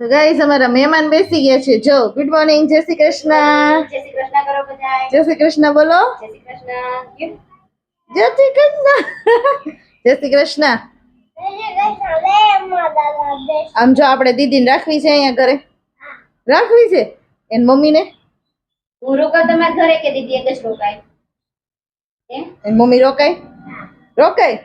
તો ગાઈઝ અમારા મહેમાન બેસી ગયા છે. જો ગુડ મોર્નિંગ જય શ્રી કૃષ્ણ. જય શ્રી કૃષ્ણ કરો બધાય. જય શ્રી કૃષ્ણ બોલો. જય શ્રી કૃષ્ણ? જય શ્રી કૃષ્ણ. જય શ્રી કૃષ્ણ. આમ જો આપણે દીદીને રાખવી છે અહીંયા ઘરે. રાખવી છે? એન મમ્મીને? હું રોકાવ તમારા ઘરે કે દીદી એક જ રોકાય એન મમ્મી રોકાય? રોકાય?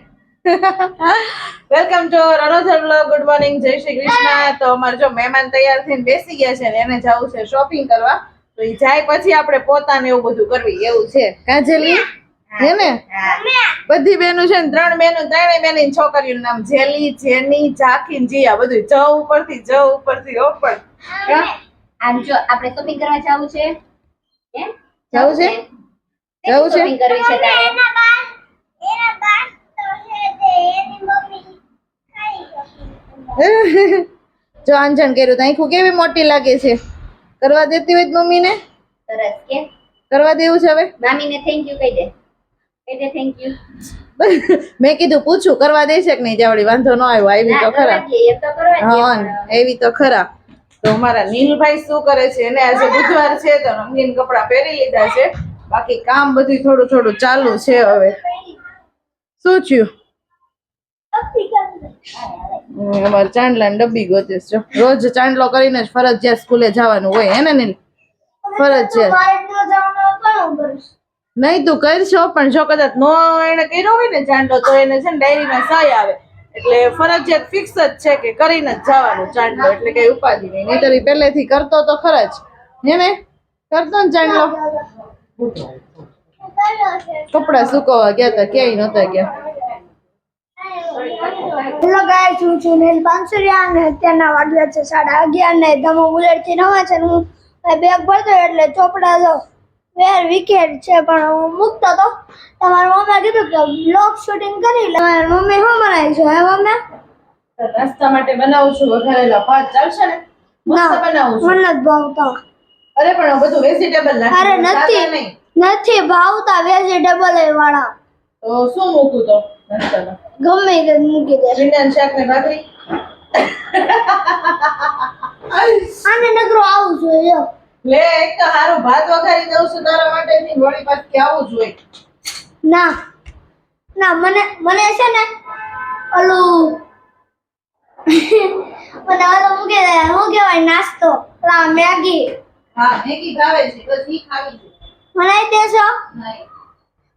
Welcome to Ranodhar blog good morning જય શ્રી કૃષ્ણ તો અમારે જો મહેમાન તૈયાર થઈને બેસી ગયા છે ને એને જવું છે શોપિંગ કરવા. તો એ જાય પછી આપણે પોતાને એવું બધું કરવી. એવું છે. કાજલી? હે ને? બધી બેનો છે ને ત્રણ બેનો ત્રણેય બેની છોકરીઓનું નામ જેલી જેની ને જીયા. બધું જ. ઉપરથી જ ઉપરથી પણ. આમ જો આપણે શોપિંગ કરવા જવું છે? જવું છે? જવું છે? કરવી છે તારે? જો આંજણ કર્યું તો આખું કેવી મોટી લાગે છે? કરવા દેતી હોય મમ્મી મમ્મીને? સરસ કે? કરવા દેવું છે હવે? મામીને થેન્ક યુ કહી દે. કહી દે થેન્ક યુ મેં કીધું પૂછું કરવા દેશે કે નહીં? જાવડી વાંધો ન આવ્યો આવી તો ખરા. હા એવી તો ખરા. તો અમારા નીલભાઈ શું કરે છે? એને આજે બુધવાર છે તો રંગીન કપડા પહેરી લીધા છે. બાકી કામ બધું થોડું થોડું ચાલુ છે હવે. શું થયું? અમારે ચાંદલા ડબ્બી ગોતીશ જો રોજ ચાંદલો કરીને જ ફરજિયાત સ્કૂલે જવાનું હોય, હે ને ફરજિયાત. નહીં તું કરશો, પણ જો કદાચ નો એને કર્યો હોય ને ચાંદલો, તો એને છે ને ડાયરીમાં સહી આવે. એટલે ફરજિયાત ફિક્સ જ છે કે કરીને જ જવાનું ચાંદલો, એટલે કઈ ઉપાધિ નહીં. નહીતર ઈ પહેલેથી કરતો તો ખરા હે ને? કરતો ને ચાંદલો. કપડા સુકવવા ગયા તા, ક્યાંય નતા ગયા. હેલો ગાઈસ હું છું નીલ પાનસુરિયા અને અત્યારના વાગ્યા છે સાડા અગિયાર ને ધમો બુલેટથી નવા છે હું બેગ ભરતો એટલે ચોપડા તો વેર વિકેટ છે પણ હું મૂકતો તો. તમારા મમ્મીએ કીધું કે બ્લોગ શૂટિંગ કરી લે. મારી મમ્મી શું બનાવી છે હે મમ્મી? નાસ્તા માટે બનાવું છું વઘારેલા ભાત ચાલશે ને? મસ્ત બનાવું છું. મને જ ભાવતા. અરે પણ બધું વેજીટેબલ અરે નથી નથી ભાવતા વેજીટેબલ વાળા. તો શું મૂકું તો? ગમે તે મૂકી દે. ભીંડાનું શાક ને ભાખરી. આને નગરો આવું જોઈએ લે એક તો હારું ભાત વઘારી દઉં છું તારા માટે થી વળી પાછી આવું જોઈએ. ના. ના મને મને છે ને ઓલું મને આલો મૂકી શું કહેવાય નાસ્તો પેલા મેગી. હા મેગી ભાવે છે બસ ઈ ખાવી છે મને દેશો નહીં.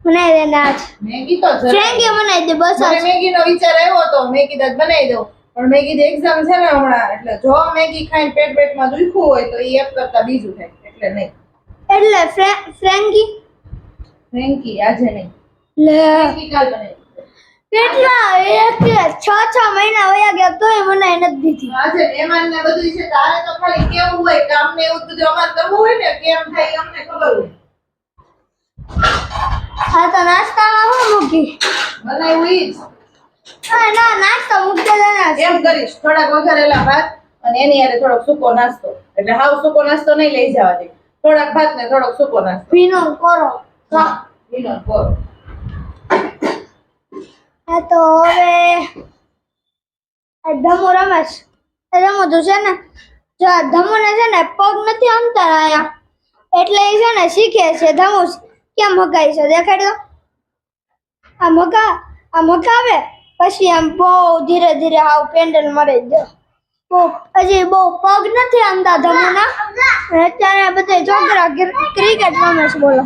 બનાવી દે ને આજ. મેગી તો ફ્રેન્કી બનાવી દે બસ આ મેગી નો વિચાર આવ્યો હતો મેગી કીધું બનાવી દઉં. પણ મેગી કીધું એક્ઝામ છે ને હમણાં એટલે જો મેગી ખાઈને પેટ પેટમાં દુખ્યું હોય તો એ એક કરતા બીજું થાય એટલે નહીં. એટલે ફ્રે- ફ્રેન્કી? ફ્રેન્કી આજે નહીં. લે. ફ્રેન્કી કાલ બનાવી કેટલા એક છ છ મહિના વયા ગયા તોય મને નથી દીધી. આજે મહેમાન ને બધું છે તારે તો ખાલી કેવું હોય કામ ને એવું બધું અમારે કરવું હોય ને કેમ થાય અમને ખબર હોય. હા તો નાસ્તામાં શું મૂકી બનાવ્યું ઈ જ હા ના નાસ્તો મૂકી દે ને એમ કરીશ. થોડાક વઘારેલા ભાત અને એની હારે થોડોક સૂકો નાસ્તો. એટલે હાવ સૂકો નાસ્તો નહીં લઈ જવા દે. થોડાક ભાત ને થોડોક સૂકો નાસ્તો. ભીનો કરો. હા વિનોદ બોલો હા તો હવે ધમુ રમેશ. ધમુ તો છે ને જો ધમુને છે ને પગ નથી આમતા આયા એટલે એ છે ને શીખે છે ધમુ કેમ મગાય છે. દેખાડ આ મગા, આ મગાવે? પછી આમ બહુ ધીરે ધીરે આવ પેન્ડલ મરે દો. બહુ, હજી બહુ પગ નથી આમતા ધમુના અત્યારે બધા છોકરા ક્રિકેટ રમે છે બોલો.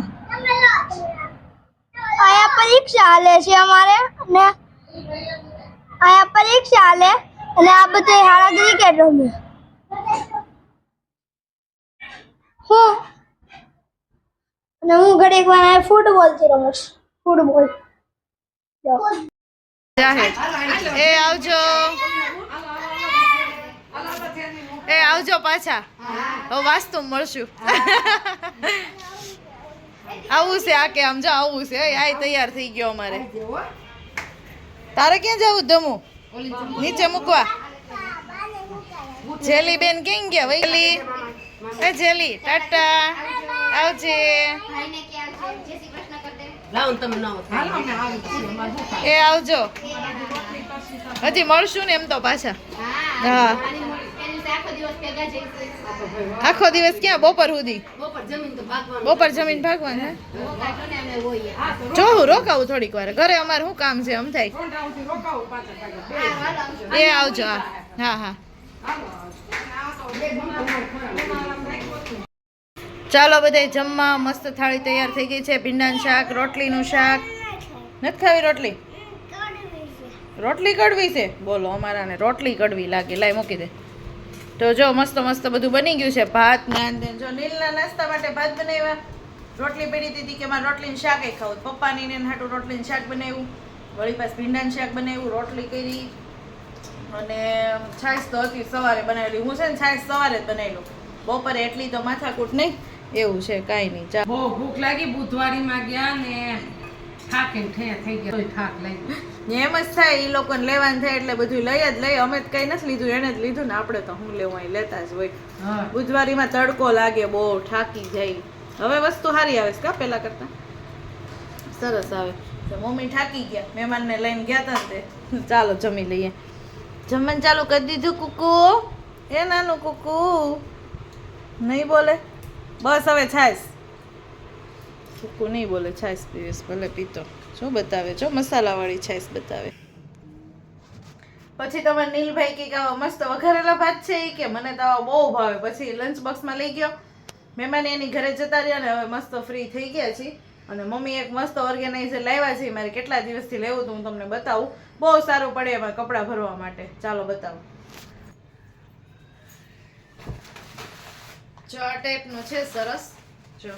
આયા પરીક્ષા હાલે છે અમારે ને આયા પરીક્ષા હાલે અને આ બધા હાડા ક્રિકેટ રમે. હું અને હું ઘડીક વાર ફૂટબોલથી રમું છું. ફૂટબોલ એ આવજો. એ આવજો પાછા. વાસ્તુ મળશું. આવું છે આ કે આમ આવું છે. આ તૈયાર થઈ ગયો અમારે. તારે ક્યાં જવું ધમુ? નીચે મૂકવા. જેલી બેન ક્યાં ગયા? વૈલી. જેલી, ટાટા. આવજે. એ આવજો. હજી મળશું ને એમ તો પાછા. હા આખો દિવસ ક્યાં? બપોર સુધી. બપોર જમીન તો ભાગવાનું. બપોર જમીન ભાગવાનું હે? અમે જો હું રોકાવું થોડીક વાર. ઘરે અમારે શું કામ છે એમ થાય. એ આવજો હા. હા હા. ચાલો બધાય જમવા, મસ્ત થાળી તૈયાર થઈ ગઈ છે. ભીંડાનું શાક, રોટલીનું શાક. નથી ખાવી રોટલી? રોટલી કડવી છે? બોલો, અમારાને રોટલી કડવી લાગે. લાય, મૂકી દે. તો જો, મસ્ત મસ્ત બધું બની ગયું છે. ભાત ને જો, નીલના નાસ્તા માટે ભાત બનાવ્યા. રોટલી પડી દીધી કે મારે રોટલીનું શાક ખાવું. પપ્પાની ને હાટું રોટલીનું શાક બનાવ્યું. વળી પાસ ભીંડાનું શાક બનાવ્યું, રોટલી કરી. અને છાશ તો હતી સવારે બનાવેલી. હું છે ને છાશ સવારે જ બનાવેલું. બપોરે એટલી તો માથાકૂટ નહીં. એવું છે કાંઈ નહીં ચા. બહુ ભૂખ લાગી બુધવારીમાં ગયા ને થાકીને ઠે થઈ ગયા તોય થાક લાગી એમ જ થાય એ લોકોને લેવાનું થાય એટલે બધું લઈ જ લઈ અમે જ કઈ નથી લીધું એને જ લીધું ને આપણે તો હું લેવું અહીં લેતા જ હોય. બુધવારીમાં તડકો લાગે બહુ થાકી જાય. હવે વસ્તુ સારી આવે છે કા પેલા કરતા? સરસ આવે. તો મમ્મી થાકી ગયા મહેમાનને લઈને ગયા હતા તે. ચાલો જમી લઈએ. જમવાનું ચાલુ કરી દીધું કુકુ. એ નાનું કુકુ. નહીં બોલે? બસ હવે છાશ. કુકુ નહીં બોલે છાશ પીવીશ ભલે પીતો. શું બતાવે? જો મસાલાવાળી છાશ બતાવે. પછી તમે નીલભાઈ કે આવો મસ્ત વઘારેલા ભાત છે એ કે મને તો બહુ ભાવે. પછી લંચ બોક્સમાં લઈ ગયો. મહેમાન એની ઘરે જતા રહ્યા ને હવે મસ્ત ફ્રી થઈ ગયા છીએ. અને મમ્મી એક મસ્ત ઓર્ગેનાઇઝર લાવ્યા છે. મારે કેટલા દિવસથી લેવું હતું હું તમને બતાવું. બહુ સારું પડે એમાં કપડાં ભરવા માટે. ચાલો બતાવું. જો આ ટાઈપનું છે, સરસ. જો.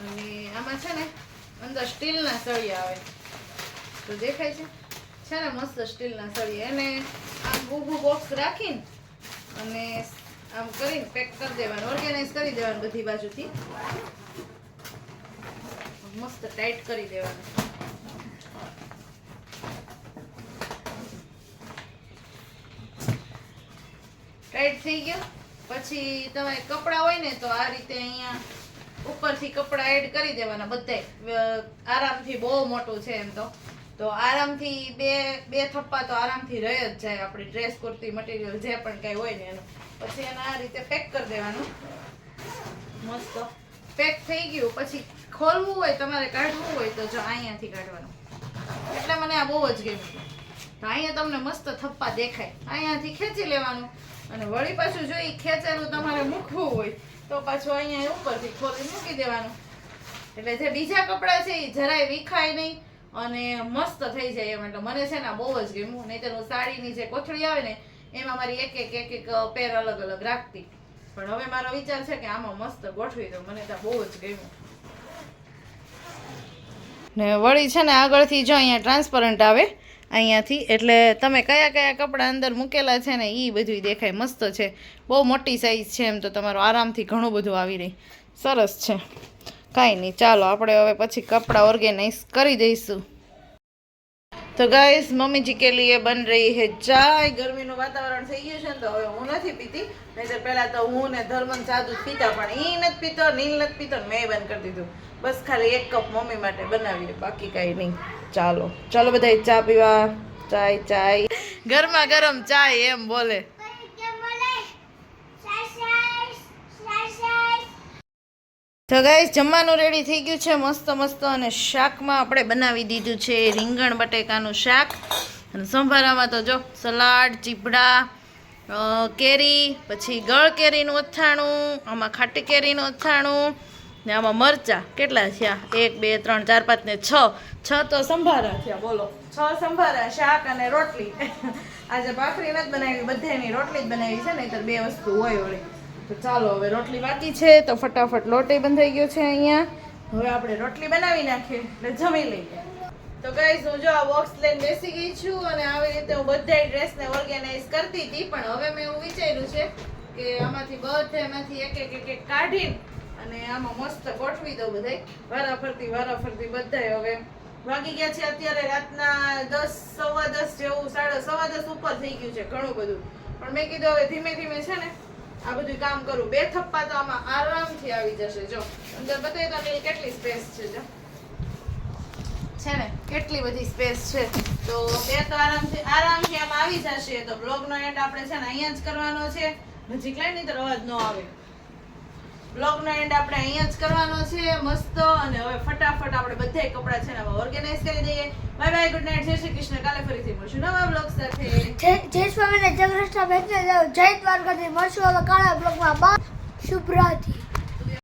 અને આમાં છે ને અંદર સ્ટીલના સળિયા આવે. તો દેખાય છે? છે ને મસ્ત સ્ટીલના સળિયા. એને આમ ઊભું બોક્સ રાખીને અને આમ કરીને પેક કરી દેવાનું ઓર્ગેનાઇઝ કરી દેવાનું બધી બાજુથી. મસ્ત ટાઈટ કરી દેવાનું. ટાઈટ થઈ ગયો? પછી તમારે કપડાં હોય ને તો આ રીતે અહીંયા ઉપરથી કપડાં એડ કરી દેવાના બધાય આરામથી બહુ મોટું છે એમ તો. તો આરામથી બે બે થપ્પા તો આરામથી રહી જ જાય આપણી ડ્રેસ કુર્તી મટીરિયલ જે પણ કાંઈ હોય ને એનું. પછી એને આ રીતે પેક કરી દેવાનું. મસ્ત. પેક થઈ ગયું. પછી ખોલવું હોય, તમારે કાઢવું હોય તો જો અહીંયાથી કાઢવાનું. એટલે મને આ બહુ જ ગમ્યું. તો અહીંયા તમને મસ્ત થપ્પા દેખાય. અહીંયાથી ખેંચી લેવાનું. અને વળી પાછું જો એ ખેંચેલું તમારે મૂકવું હોય, તો પાછું અહીંયા ઉપરથી ખોલી મૂકી દેવાનું. એટલે જે બીજા કપડાં છે એ જરાય વિખાય નહીં અને મસ્ત થઈ જાય એમ. એટલે મને છે ને બહુ જ ગમ્યું. નહીં હું સાડીની જે કોથળી આવે ને, એમાં મારી એક એક એક એક પેર અલગ અલગ રાખતી. પણ હવે મારો વિચાર છે કે આમાં મસ્ત ગોઠવી દઉં. મને તો બહુ જ ગમ્યું. ને વળી છે ને આગળથી જો અહીંયા ટ્રાન્સપરન્ટ આવે અહીંયાથી. એટલે તમે કયા કયા કપડાં અંદર મૂકેલા છે ને એ બધું દેખાય મસ્ત છે. બહુ મોટી સાઇઝ છે એમ તો તમારો આરામથી ઘણું બધું આવી રહી. સરસ છે. કાંઈ નહીં, ચાલો, આપણે હવે પછી કપડાં ઓર્ગેનાઇઝ કરી દઈશું. તો ગાઈસ મમ્મીજી કે લીએ બન રહી હે ચાય. ગરમીનું વાતાવરણ થઈ ગયું છે ને તો હવે હું નથી પીતી. નહીંતર પહેલાં તો હું ને ધર્મન સાધુ પીતા, પણ ઈ નથી પીતો નીલ નથી પીતો મેં બંધ કરી દીધું. બસ ખાલી એક કપ મમ્મી માટે બનાવીએ, બાકી કાંઈ નહીં. ચાલો. ચાલો બધા ચા પીવા. ચાય ચાય. ગરમા ગરમ ચાય એમ બોલે. તો ગાઈસ જમવાનું રેડી થઈ ગયું છે. મસ્ત મસ્ત અને શાકમાં આપણે બનાવી દીધું છે રીંગણ બટેકાનું શાક. અને સંભારામાં તો જો, સલાડ ચીપડા કેરી, પછી ગળ કેરીનું અથાણું, આમાં ખાટી કેરીનું અથાણું, ને આમાં મરચા. કેટલા થયા? એક, બે, ત્રણ, ચાર, પાંચ ને છ. છ તો સંભારા થયા, બોલો. છ સંભારા, શાક અને રોટલી. આજે ભાખરી નથી બનાવી બધાની રોટલી જ બનાવી છે, નહીંતર બે વસ્તુ હોય વળી. તો ચાલો, હવે રોટલી બાકી છે, તો ફટાફટ લોટે બંધાઈ ગયો છે અહીંયા. હવે આપણે રોટલી બનાવી નાખીએ એટલે જમી લઈએ. તો ગાઈઝ હું જો આ બોક્સ લઈને બેસી ગઈ છું અને આવી રીતે હું બધાય ડ્રેસને ઓર્ગેનાઇઝ કરતી હતી, પણ હવે મેં એવું વિચાર્યું છે કે આમાંથી બધામાંથી એક એક એક એક કાઢીને અને આમાં મસ્ત ગોઠવી દઉં બધાય. વારા ફરતી વારા ફરતી બધાય હવે વાગી ગયા છે અત્યારે રાતના દસ, સવા દસ જેવું, સાડા સવા દસ ઉપર થઈ ગયું છે ઘણું બધું. પણ મેં કીધું હવે ધીમે ધીમે છે ને આ બધું કામ કરું. બે થપ્પા તો આમાં આરામથી આવી જશે. જો અંદર બતાવી તો નહીં કેટલી સ્પેસ છે જો. છે ને કેટલી બધી સ્પેસ છે. તો બે તો આરામથી આરામથી આમાં આવી જશે. તો બ્લોગનો એન્ડ આપણે છે ને અહીંયા જ કરવાનો છે. નજીક લાય નહીં તો અવાજ ન આવે. બ્લોગનો એન્ડ આપણે અહીંયા જ કરવાનો છે, મસ્ત. અને હવે ફટાફટ આપણે બધાય કપડાં છે ને ઓર્ગેનાઇઝ કરી દઈએ. બાય બાય ગુડ નાઇટ જય શ્રી કૃષ્ણ. કાલે ફરીથી મળશું નવા બ્લોગ સાથે. જય સ્વામી જય કૃષ્ણ. ભેટને જય દ્વારકાથી મળશું હવે કાળા બ્લોગમાં બા શુભ રાત્રિ